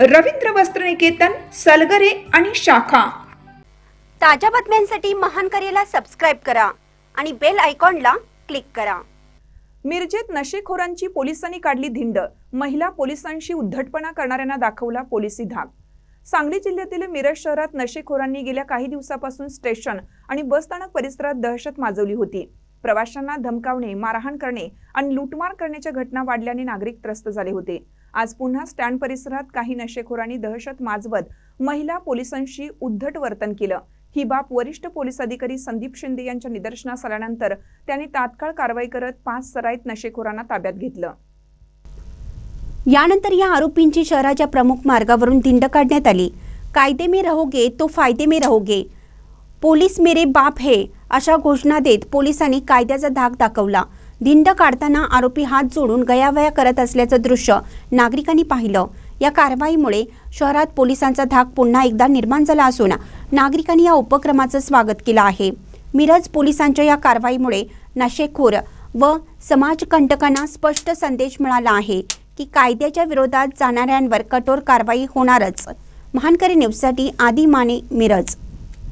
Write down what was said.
रवींद्र वस्त्रनिकेतन सलगरे आणि शाखा. ताज्या बातम्यांसाठी महान करेला सबस्क्राईब करा आणि बेल आयकॉनला क्लिक करा. मिरजेत नशेखोरांची पोलिसांनी काढली धिंड. महिला पोलिसांशी उद्धटपणा करणाऱ्यांना दाखवला पोलिसी धाक. सांगली जिल्ह्यातील मिरज शहरात नशेखोरांनी गेल्या काही दिवसापासून स्टेशन आणि बसस्थानक परिसरात दहशत माजवली होती. प्रवाशांना धमकावणे मारहाण करणे आणि लूटमार करण्याच्या घटना वाढल्याने नागरिक त्रस्त झाले होते. आज पुन्हा स्टँड परिसरात काही नशेखोरांनी दहशत माजवत महिला पोलिसांशी उद्धट वर्तन केलं. ही बाब वरिष्ठ पोलीस अधिकारी संदीप शिंदे यांच्या निदर्शनास आल्यानंतर त्यांनी तात्काळ कारवाई करत पाच सराईत नशेखोरांना ताब्यात घेतलं. यानंतर या आरोपींची शहराच्या प्रमुख मार्गावरून दिंड काढण्यात आली. कायदे मे रहोगे तो फायदे मे रहोगे. पोलीस मेरे बाप हे अशा घोषणा देत पोलिसांनी कायद्याचा धाक दाखवला. दिंड काढताना आरोपी हात जोडून गयावया करत असल्याचं दृश्य नागरिकांनी पाहिलं. या कारवाईमुळे शहरात पोलिसांचा धाक पुन्हा एकदा निर्माण झाला असून नागरिकांनी या उपक्रमाचं स्वागत केलं आहे. मिरज पोलिसांच्या या कारवाईमुळे नशेखोर व समाजकंटकांना स्पष्ट संदेश मिळाला आहे की कायद्याच्या विरोधात जाणाऱ्यांवर कठोर कारवाई होणारच. महानकरी न्यूजसाठी आदी माने मिरज.